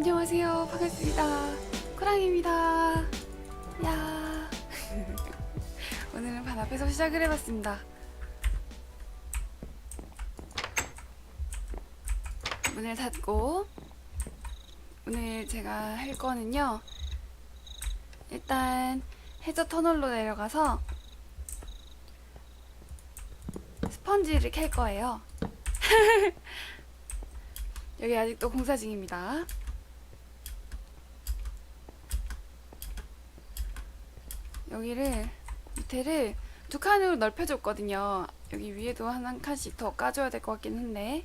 안녕하세요. 반갑습니다. 코랑입니다. 야. 오늘은 반 앞에서 시작을 해봤습니다. 문을 닫고 오늘 제가 할 거는요. 일단 해저 터널로 내려가서 스펀지를 캘 거예요. 여기 아직도 공사 중입니다. 여기를 밑에를 두 칸으로 넓혀줬거든요. 여기 위에도 한, 한 칸씩 더 까줘야 될 것 같긴 한데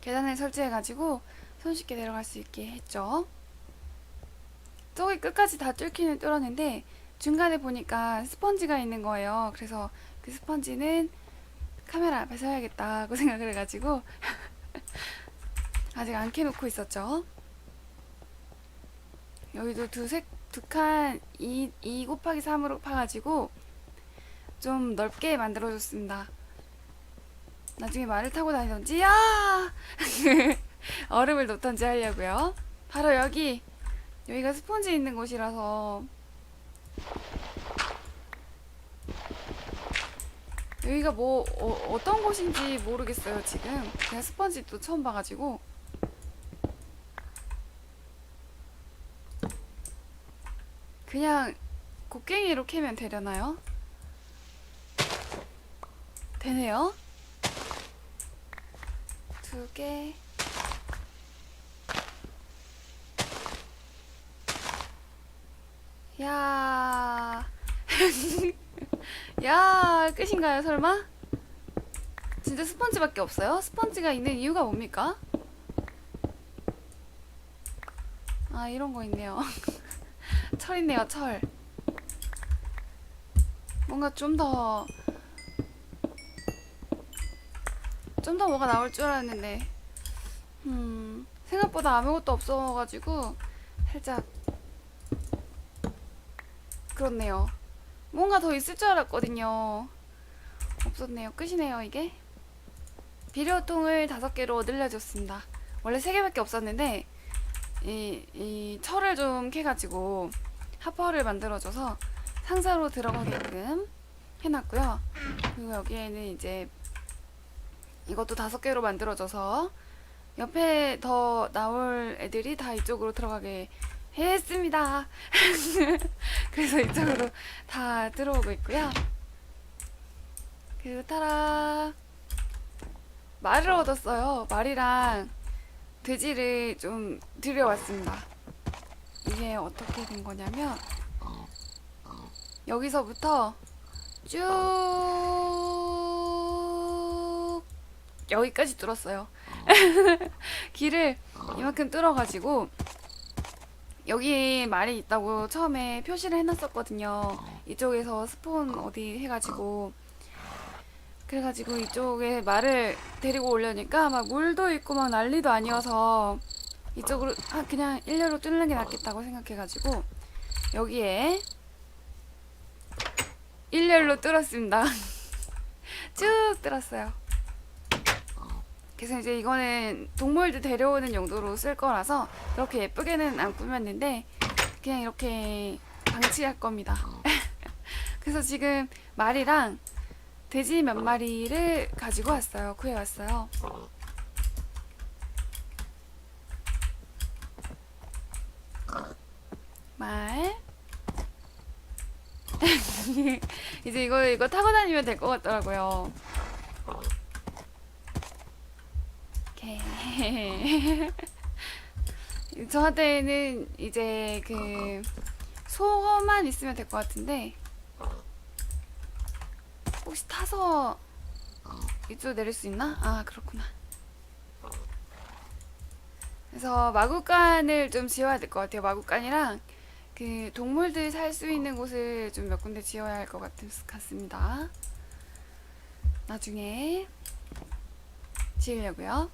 계단을 설치해가지고 손쉽게 내려갈 수 있게 했죠. 저기 끝까지 다 뚫기는 뚫었는데 중간에 보니까 스펀지가 있는 거예요. 그래서 그 스펀지는 카메라 앞에서 해야겠다고 생각을 해가지고 아직 안 캐놓고 있었죠. 여기도 두 색 두칸 2, 2 곱하기 3으로 파가지고 좀 넓게 만들어줬습니다. 나중에 말을 타고 다니던지? 야! 얼음을 놓던지 하려고요. 바로 여기 여기가 스펀지 있는 곳이라서. 여기가 뭐 어, 떤 곳인지 모르겠어요 지금. 제가 스펀지 또 처음 봐가지고 그냥 곡괭이로 캐면 되려나요? 되네요 두 개 야 야, 끝인가요, 설마? 진짜 스펀지밖에 없어요? 스펀지가 있는 이유가 뭡니까? 아, 이런 거 있네요. 철 있네요, 철. 뭔가 좀 더, 좀 더 뭐가 나올 줄 알았는데, 음, 생각보다 아무것도 없어가지고, 살짝, 그렇네요. 뭔가 더 있을 줄 알았거든요. 없었네요. 끝이네요, 이게. 비료통을 다섯 개로 늘려줬습니다. 원래 세 개밖에 없었는데, 이, 이 철을 좀 캐가지고 하퍼를 만들어줘서 상자로 들어가게끔 해놨고요. 그리고 여기에는 이제 이것도 다섯 개로 만들어줘서 옆에 더 나올 애들이 다 이쪽으로 들어가게 했습니다. 그래서 이쪽으로 다 들어오고 있고요. 그리고 타라 말을 얻었어요. 말이랑 돼지를 좀 들여왔습니다. 이게 어떻게 된 거냐면 여기서부터 쭉 여기까지 뚫었어요. 길을 이만큼 뚫어가지고 여기 말이 있다고 처음에 표시를 해놨었거든요. 이쪽에서 스폰 어디 해가지고 그래가지고 이쪽에 말을 데리고 오려니까 막 물도 있고 막 난리도 아니어서 이쪽으로 아 그냥 일렬로 뚫는 게 낫겠다고 생각해가지고 여기에 일렬로 뚫었습니다. 쭉 뚫었어요. 그래서 이제 이거는 동물들 데려오는 용도로 쓸 거라서 그렇게 예쁘게는 안 꾸몄는데 그냥 이렇게 방치할 겁니다. 그래서 지금 말이랑 돼지 몇 마리를 가지고 왔어요. 구해왔어요. 말. 이제 이거 이거 타고 다니면 될 것 같더라고요. 오케이. 저한테는 이제 그 소만 있으면 될 것 같은데 혹시 타서 이쪽 내릴 수 있나? 아 그렇구나. 그래서 마구간을 좀 지어야 될 것 같아요. 마구간이랑 그 동물들 살 수 있는 곳을 좀 몇 군데 지어야 할 것 같습니다. 나중에 지으려고요.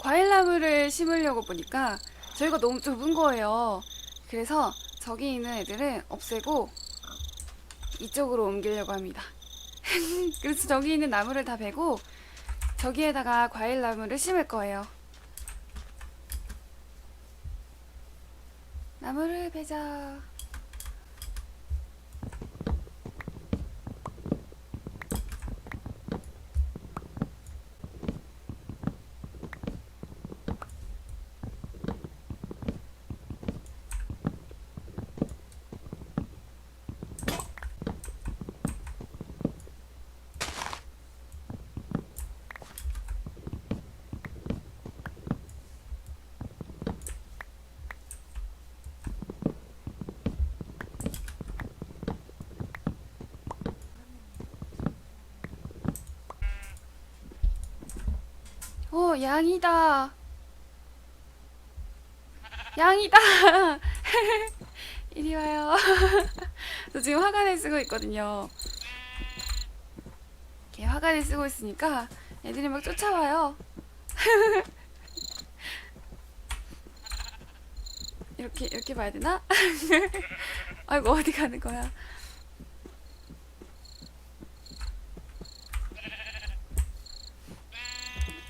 과일 나무를 심으려고 보니까 저희가 너무 좁은 거예요. 그래서 저기 있는 애들은 없애고 이쪽으로 옮기려고 합니다. 그래서 저기 있는 나무를 다 베고 저기에다가 과일 나무를 심을 거예요. 나무를 베자. 오, 양이다. 양이다. 이리 와요. 저 지금 화관을 쓰고 있거든요. 이렇게 화관을 쓰고 있으니까 애들이 막 쫓아와요. 이렇게 이렇게 봐야 되나? 아이고 어디 가는 거야?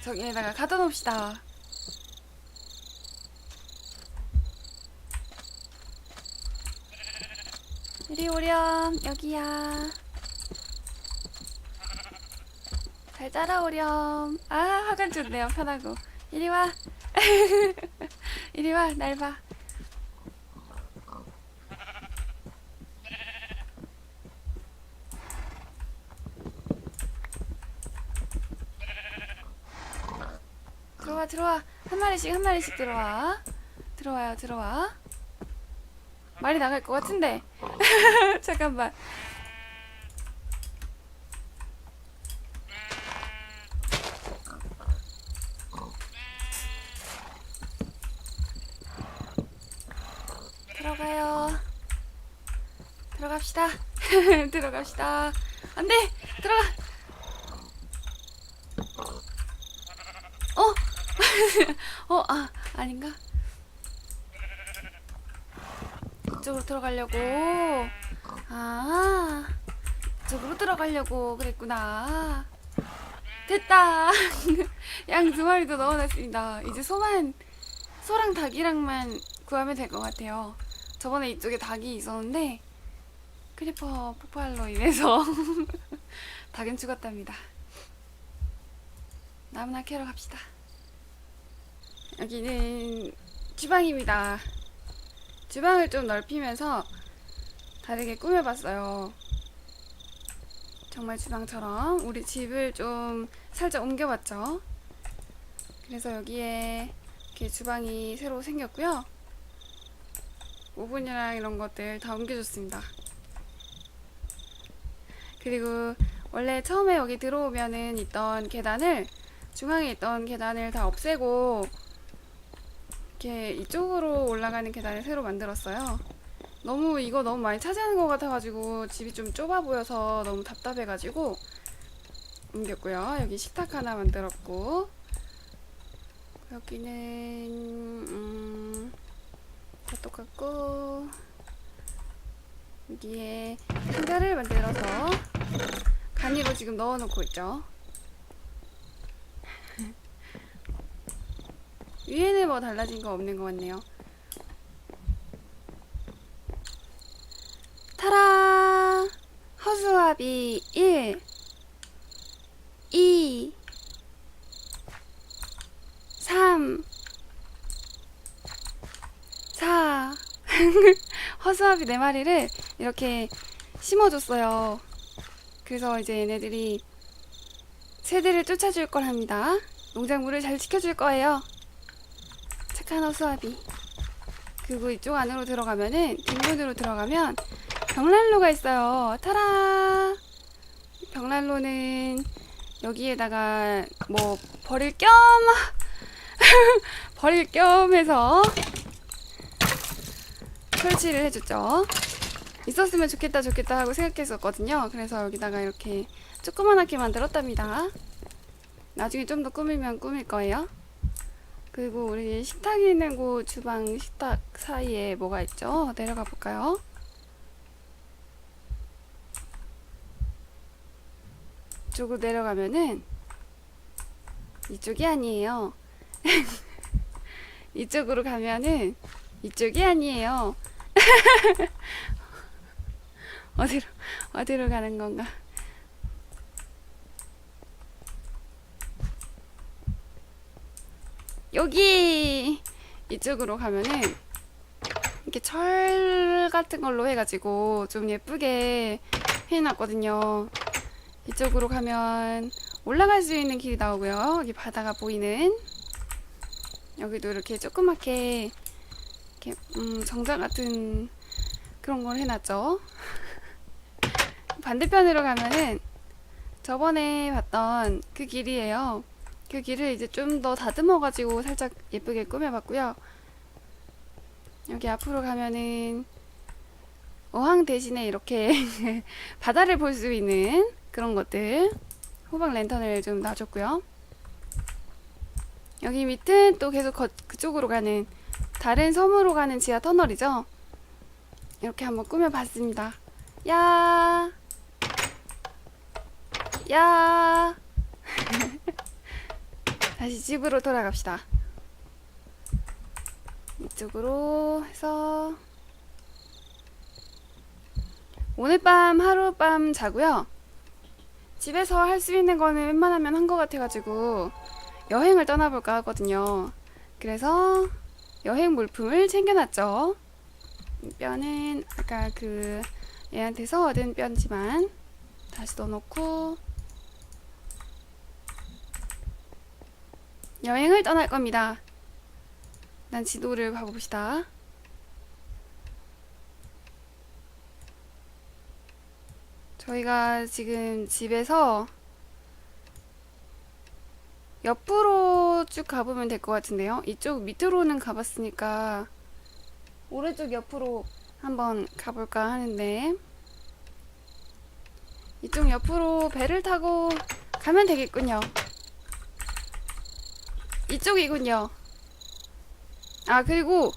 저기에다가 가둬 놓읍시다. 이리 오렴 여기야. 잘 따라오렴. 아 화관 좋네요 편하고. 이리 와. 이리 와 날 봐. 들어와 들어와 한 마리씩 한 마리씩 들어와. 들어와요 들어와. 말이 나갈 것 같은데. 잠깐만. 들어가요. 들어갑시다. 들어갑시다. 안돼! 들어가! 어? 어, 아, 아닌가? 이쪽으로 들어가려고. 아, 이쪽으로 들어가려고 그랬구나. 됐다. 양 두 마리도 넣어놨습니다. 이제 소만, 소랑 닭이랑만 구하면 될 것 같아요. 저번에 이쪽에 닭이 있었는데, 크리퍼 폭발로 인해서 닭은 죽었답니다. 나무나 캐러 갑시다. 여기는 주방입니다. 주방을 좀 넓히면서 다르게 꾸며봤어요. 정말 주방처럼 우리 집을 좀 살짝 옮겨봤죠. 그래서 여기에 이렇게 주방이 새로 생겼고요. 오븐이랑 이런 것들 다 옮겨줬습니다. 그리고 원래 처음에 여기 들어오면은 있던 계단을 중앙에 있던 계단을 다 없애고 이렇게 이쪽으로 올라가는 계단을 새로 만들었어요. 너무 이거 너무 많이 차지하는 것 같아가지고 집이 좀 좁아 보여서 너무 답답해가지고 옮겼고요. 여기 식탁 하나 만들었고 여기는 음, 다 똑같고 여기에 상자를 만들어서 간이로 지금 넣어놓고 있죠. 위에는 뭐 달라진 거 없는 것 같네요. 타라! 허수아비 1, 2, 3, 4. 허수아비 4마리를 이렇게 심어줬어요. 그래서 이제 얘네들이 새들을 쫓아줄 걸 합니다. 농작물을 잘 지켜줄 거예요. 착한 허수아비. 그리고 이쪽 안으로 들어가면은 뒷문으로 들어가면 벽난로가 있어요. 타라. 벽난로는 여기에다가 뭐 버릴 겸 버릴 겸 해서 설치를 해줬죠. 있었으면 좋겠다 좋겠다 하고 생각했었거든요. 그래서 여기다가 이렇게 조그만하게 만들었답니다. 나중에 좀 더 꾸미면 꾸밀 거예요. 그리고 우리 식탁이 있는 곳 주방 식탁 사이에 뭐가 있죠? 내려가 볼까요? 이쪽으로 내려가면은 이쪽이 아니에요. 이쪽으로 가면은 이쪽이 아니에요. 어디로 어디로 가는 건가? 여기 이쪽으로 가면은 이렇게 철 같은 걸로 해가지고 좀 예쁘게 해놨거든요. 이쪽으로 가면 올라갈 수 있는 길이 나오고요. 여기 바다가 보이는 여기도 이렇게 조그맣게 이렇게 음, 정자 같은 그런 걸 해놨죠. 반대편으로 가면은 저번에 봤던 그 길이에요. 그 길을 이제 좀 더 다듬어 가지고 살짝 예쁘게 꾸며봤고요. 여기 앞으로 가면은 어항 대신에 이렇게 바다를 볼 수 있는 그런 것들 호박 랜턴을 좀 놔줬고요. 여기 밑은 또 계속 거- 그쪽으로 가는 다른 섬으로 가는 지하 터널이죠. 이렇게 한번 꾸며봤습니다. 야, 야. 다시 집으로 돌아갑시다. 이쪽으로 해서 오늘 밤 하룻밤 자고요. 집에서 할 수 있는 거는 웬만하면 한 것 같아가지고 여행을 떠나볼까 하거든요. 그래서 여행 물품을 챙겨놨죠. 이 뼈는 아까 그 얘한테서 얻은 뼈지만 다시 넣어놓고 여행을 떠날 겁니다. 난 지도를 봐봅시다. 저희가 지금 집에서 옆으로 쭉 가보면 될 것 같은데요. 이쪽 밑으로는 가봤으니까 오른쪽 옆으로 한번 가볼까 하는데 이쪽 옆으로 배를 타고 가면 되겠군요. 이쪽이군요. 아, 그리고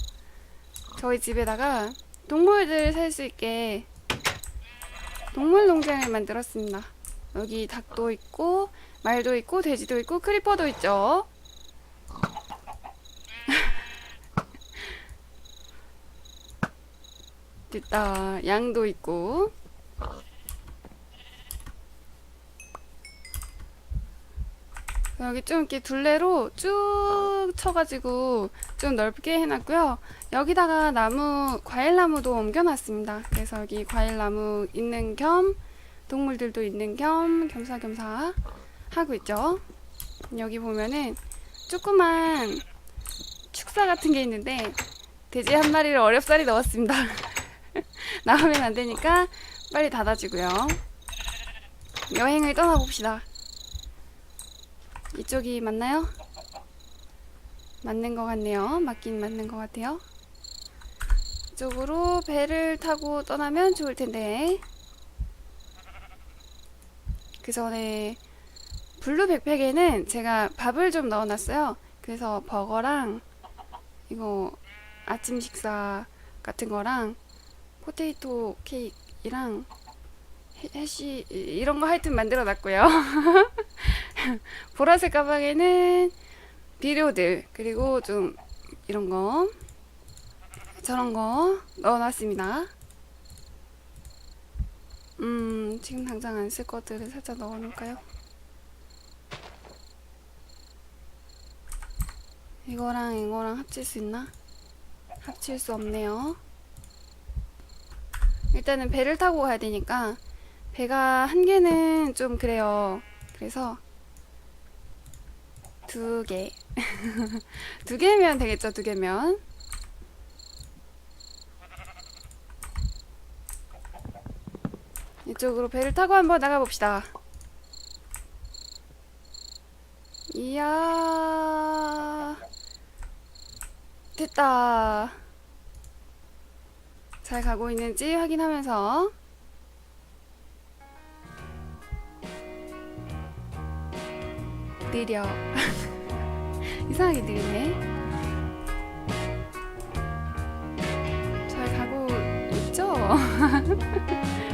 저희 집에다가 동물들 살 수 있게 동물 농장을 만들었습니다. 여기 닭도 있고, 말도 있고, 돼지도 있고, 크리퍼도 있죠. 됐다. 양도 있고. 여기 좀 이렇게 둘레로 쭉 쳐가지고 좀 넓게 해놨고요. 여기다가 나무, 과일나무도 옮겨놨습니다. 그래서 여기 과일나무 있는 겸 동물들도 있는 겸 겸사겸사 하고 있죠. 여기 보면은 조그만 축사 같은 게 있는데 돼지 한 마리를 어렵사리 넣었습니다. 나오면 안 되니까 빨리 닫아주고요. 여행을 떠나봅시다. 이쪽이 맞나요? 맞는 것 같네요. 맞긴 맞는 것 같아요. 이쪽으로 배를 타고 떠나면 좋을 텐데. 그 전에 블루 백팩에는 제가 밥을 좀 넣어놨어요. 그래서 버거랑 이거 아침 식사 같은 거랑 포테이토 케이크랑 해- 해시 이런 거 하여튼 만들어 놨고요. 보라색 가방에는 비료들 그리고 좀 이런 거 저런 거 넣어놨습니다. 음 지금 당장 안 쓸 것들을 살짝 넣어놓을까요? 이거랑 이거랑 합칠 수 있나? 합칠 수 없네요. 일단은 배를 타고 가야 되니까 배가 한 개는 좀 그래요. 그래서 두 개. 두 개면 되겠죠, 두 개면. 이쪽으로 배를 타고 한번 나가봅시다. 이야. 됐다. 잘 가고 있는지 확인하면서 느려. 이상하게 느리네. 잘 가고 있죠?